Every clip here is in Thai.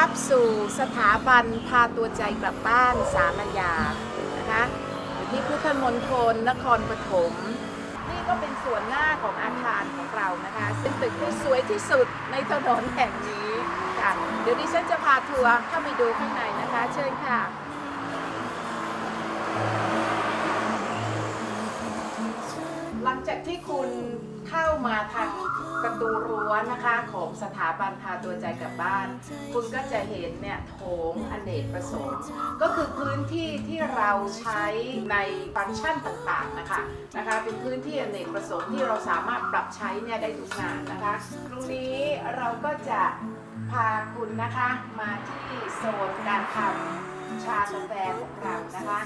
รับสู่สถาบันพาตัวใจกลับบ้านสามัญญานะคะอยู่ที่พุทธมณฑลนครปฐมนี่ก็เป็นส่วนหน้าของอาคารของเรานะคะ ซึ่งตึกที่สวยที่สุดในถนนแห่งนี้ค่ะเดี๋ยวดิฉันจะพาทัวร์เข้าไปดูข้างในนะคะ เชิญค่ะ จากที่คุณเข้ามาทางประตูรั้วนะคะของสถาบันพาตัวใจกลับบ้าน คุณก็จะเห็นเนี่ยโถงอเนกประสงค์ก็คือพื้นที่ที่เราใช้ในฟังก์ชันต่างๆนะคะนะคะเป็นพื้นที่อเนกประสงค์ที่เราสามารถปรับใช้เนี่ยได้ทุกงานนะคะตรงนี้เราก็จะพาคุณนะคะมาที่โซนการทำชากาแฟของเรานะคะ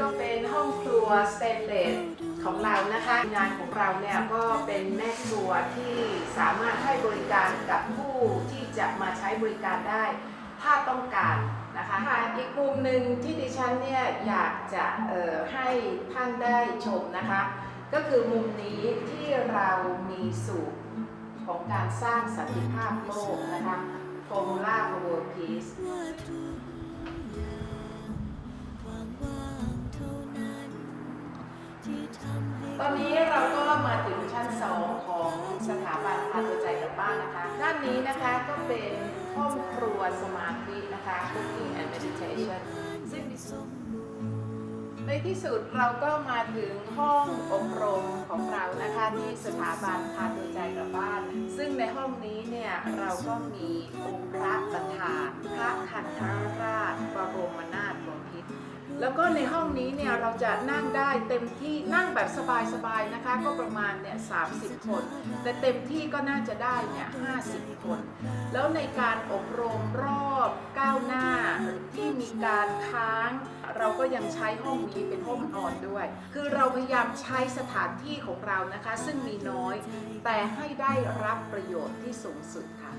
ก็เป็นห้องครัวสเตนเลสของเรานะคะ งานของเราเนี่ยก็เป็นแม่ครัวที่สามารถให้บริการกับผู้ที่จะมาใช้บริการได้ ถ้าต้องการนะคะอีกมุมหนึ่งที่ดิฉันเนี่ยอยากจะให้ท่านได้ชมนะคะ ก็คือมุมนี้ที่เรามีสูตรของการสร้างสันติภาพโลกนะคะ Formula for World Peace มาถึงชั้น2ของสถาบันพาตัวใจกลับบ้านนะคะด้านนี้นะคะก็เป็นห้องครัวสมาธินะคะ Cooking and Meditation ซึ่งในที่สุดเราก็มาถึงห้องอบรมของเรานะคะที่สถาบันพาตัวใจกลับบ้าน ซึ่งในห้องนี้เนี่ยเราก็มีองค์พระประธานพระคันธรรา แล้วก็ในห้องนี้เนี่ยเราจะนั่งได้เต็มที่นั่งแบบสบายๆนะคะ ก็ประมาณเนี่ย30คน แต่เต็มที่ก็น่าจะได้เนี่ย50คน แล้วในการอบรมรอบก้าวหน้าที่มีการค้าง เราก็ยังใช้ห้องนี้เป็นห้องนอนด้วย คือเราพยายามใช้สถานที่ของเรานะคะ ซึ่งมีน้อย แต่ให้ได้รับประโยชน์ที่สูงสุดค่ะ